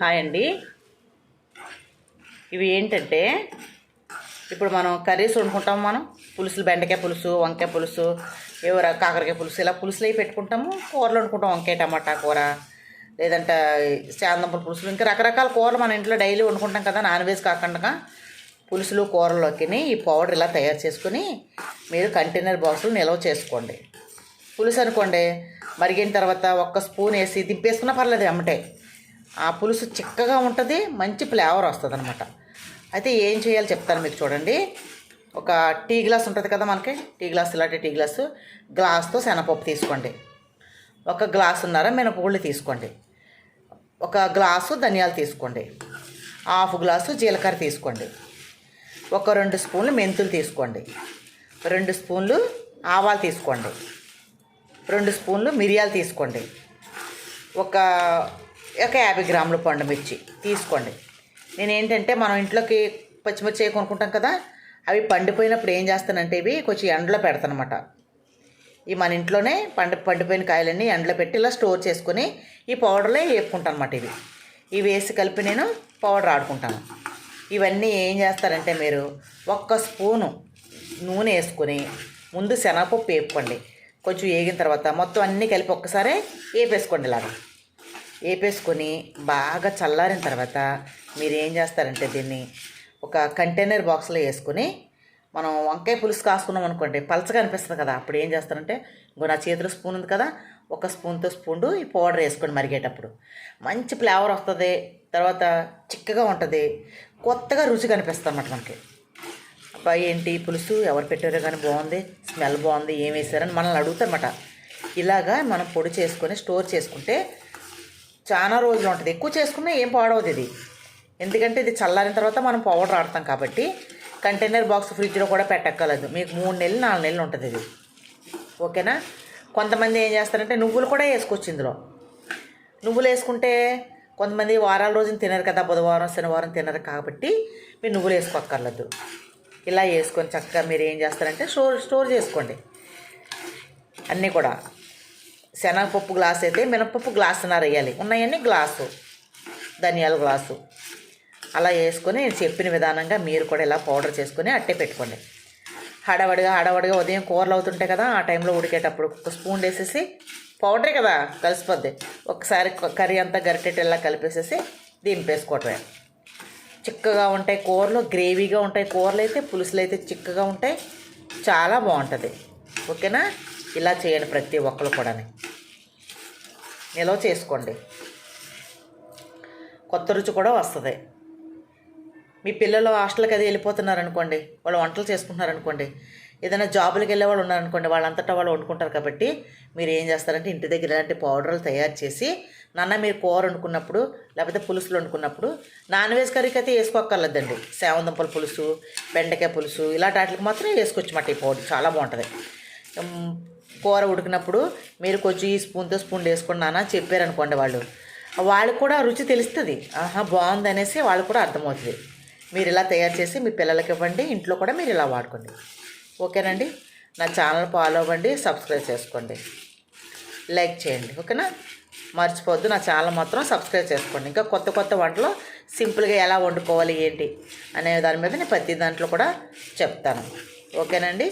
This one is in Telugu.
హాయ్ అండి. ఇవి ఏంటంటే ఇప్పుడు మనం కర్రీస్ వండుకుంటాం మనం. పులుసులు బెండకాయ పులుసు వంకాయ పులుసు ఎవర కాకరకాయ పులుసు ఇలా పులుసులు అవి పెట్టుకుంటాము. కూరలు వండుకుంటాం వంకాయ టమాటా కూర లేదంటే చాందంపుల పులుసులు. ఇంకా రకరకాల కూరలు మన ఇంట్లో డైలీ వండుకుంటాం కదా నాన్ వెజ్ కాకుండా. పులుసులు కూరల్లోకి ఈ పౌడర్ ఇలా తయారు చేసుకుని మీరు కంటైనర్ బాక్సులు నిల్వ చేసుకోండి. పులుసు అనుకోండి మరిగిన తర్వాత ఒక్క స్పూన్ వేసి దింపేసుకున్నా పర్లేదు అమ్మటే ఆ పులుసు చిక్కగా ఉంటుంది మంచి ఫ్లేవర్ వస్తుంది అనమాట అయితే ఏం చేయాలో చెప్తాను మీకు చూడండి. ఒక టీ గ్లాస్ ఉంటుంది కదా మనకి టీ గ్లాస్ ఇలాంటి టీ గ్లాసు గ్లాస్తో శనగపప్పు తీసుకోండి. ఒక గ్లాసున్నర మినపగుళ్ళు తీసుకోండి. ఒక గ్లాసు ధనియాలు తీసుకోండి. హాఫ్ గ్లాసు జీలకర్ర తీసుకోండి. ఒక రెండు స్పూన్లు మెంతులు తీసుకోండి. రెండు స్పూన్లు ఆవాలు తీసుకోండి. రెండు స్పూన్లు మిరియాలు తీసుకోండి. ఒక ఒక యాభై గ్రాముల పండు మిర్చి తీసుకోండి. నేను ఏంటంటే మనం ఇంట్లోకి పచ్చిమిర్చి కొనుక్కుంటాం కదా అవి పండిపోయినప్పుడు ఏం చేస్తానంటే ఇవి కొంచెం ఎండలో పెడతానమాట. ఈ మన ఇంట్లోనే పండు పండిపోయిన కాయలన్నీ ఎండలో పెట్టి ఇలా స్టోర్ చేసుకుని ఈ పౌడర్లే వేపుకుంటాను అనమాట ఇవి. ఇవి వేసి కలిపి నేను పౌడర్ ఆడుకుంటాను. ఇవన్నీ ఏం చేస్తారంటే మీరు ఒక్క స్పూను నూనె వేసుకొని ముందు శనగపప్పు వేపుకోండి. కొంచెం వేగిన తర్వాత మొత్తం అన్నీ కలిపి ఒక్కసారే వేపేసుకోండి ఇలాగా. వేపేసుకొని బాగా చల్లారిన తర్వాత మీరు ఏం చేస్తారంటే దీన్ని ఒక కంటైనర్ బాక్స్లో వేసుకొని మనం వంకాయ పులుసు కాసుకున్నాం అనుకోండి పలచగా అనిపిస్తుంది కదా అప్పుడు ఏం చేస్తారంటే ఇంకో నా చేతిలో స్పూన్ ఉంది కదా ఒక స్పూన్తో స్పూన్ ఈ పౌడర్ వేసుకోండి మరిగేటప్పుడు. మంచి ఫ్లేవర్ వస్తుంది తర్వాత చిక్కగా ఉంటుంది కొత్తగా రుచి కనిపిస్తుంది అన్నమాట మనకి. అబ్బాయి ఏంటి పులుసు? ఎవరు పెట్టారో కానీ బాగుంది స్మెల్ బాగుంది ఏం వేసారని మనల్ని అడుగుతారన్నమాట ఇలాగా మనం పొడి చేసుకొని స్టోర్ చేసుకుంటే చాలా రోజులు ఉంటుంది. ఎక్కువ చేసుకున్నా ఏం పాడవదు ఇది. ఎందుకంటే ఇది చల్లారిన తర్వాత మనం పౌడర్ ఆడతాం కాబట్టి కంటైనర్ బాక్స్ ఫ్రిడ్జ్లో కూడా పెట్టక్కర్లేదు. మీకు మూడు నెలలు నాలుగు నెలలు ఉంటుంది ఇది. ఓకేనా? కొంతమంది ఏం చేస్తారంటే నువ్వులు కూడా వేసుకోవచ్చు ఇందులో. నువ్వులు వేసుకుంటే కొంతమంది వారాల రోజున తినరు కదా బుధవారం శనివారం తినరు కాబట్టి మీరు నువ్వులు వేసుకోక్కర్లేదు. ఇలా వేసుకొని చక్కగా మీరు ఏం చేస్తారంటే స్టోర్ స్టోర్ చేసుకోండి. అన్నీ కూడా. శనగపప్పు గ్లాస్ అయితే మినపప్పు గ్లాసున్నర వేయాలి ఉన్నాయన్నీ గ్లాసు. ధనియాల గ్లాసు. అలా వేసుకొని నేను చెప్పిన విధానంగా మీరు కూడా ఇలా పౌడర్ చేసుకొని అట్టే పెట్టుకోండి. హడవడిగా హడవడిగా ఉదయం కూరలు అవుతుంటాయి కదా ఆ టైంలో ఉడికేటప్పుడు ఒక స్పూన్ వేసేసి పౌడరే కదా కలిసిపోద్ది. ఒకసారి కర్రీ అంతా గరిటెట్ ఇలా కలిపేసేసి దింపేసుకోవటమే. చిక్కగా ఉంటాయి కూరలు గ్రేవీగా ఉంటాయి కూరలు అయితే పులుసులు అయితే చిక్కగా ఉంటాయి చాలా బాగుంటుంది. ఓకేనా? ఇలా చేయండి ప్రతి ఒక్కరు కూడా నిల్వ చేసుకోండి. కొత్త రుచి కూడా వస్తుంది. మీ పిల్లలు హాస్టల్కి అది వెళ్ళిపోతున్నారు అనుకోండి వాళ్ళు వంటలు చేసుకుంటున్నారు అనుకోండి ఏదైనా జాబులకు వెళ్ళే వాళ్ళు ఉన్నారనుకోండి వాళ్ళంతటా వాళ్ళు వండుకుంటారు కాబట్టి మీరు ఏం చేస్తారంటే ఇంటి దగ్గర ఇలాంటి పౌడర్లు తయారు చేసి నాన్న మీరు కూర వండుకున్నప్పుడు లేకపోతే పులుసులు వండుకున్నప్పుడు నాన్ వెజ్ కర్రీకి అయితే వేసుకోక్కర్లేదండి. సేవందంపల పులుసు బెండకాయ పులుసు ఇలాంటి వాటికి మాత్రం వేసుకోవచ్చు మాట ఈ పౌడర్. చాలా బాగుంటుంది. కూర ఉడికినప్పుడు మీరు కొంచెం ఈ స్పూన్తో స్పూన్ వేసుకున్నానా చెప్పారనుకోండి వాళ్ళు. వాళ్ళకి కూడా రుచి తెలుస్తుంది. ఆహా బాగుంది అనేసి వాళ్ళకి కూడా అర్థమవుతుంది. మీరు ఇలా తయారు చేసి మీ పిల్లలకి ఇవ్వండి ఇంట్లో కూడా మీరు ఇలా వాడుకోండి. ఓకేనండి? నా ఛానల్ ఫాలో అవ్వండి సబ్స్క్రైబ్ చేసుకోండి. లైక్ చేయండి ఓకేనా? మర్చిపోవద్దు నా ఛానల్ మాత్రం సబ్స్క్రైబ్ చేసుకోండి. ఇంకా కొత్త కొత్త వంటలు సింపుల్గా ఎలా వండుకోవాలి ఏంటి అనే దాని మీద నేను ప్రతి దాంట్లో కూడా చెప్తాను. ఓకేనండి?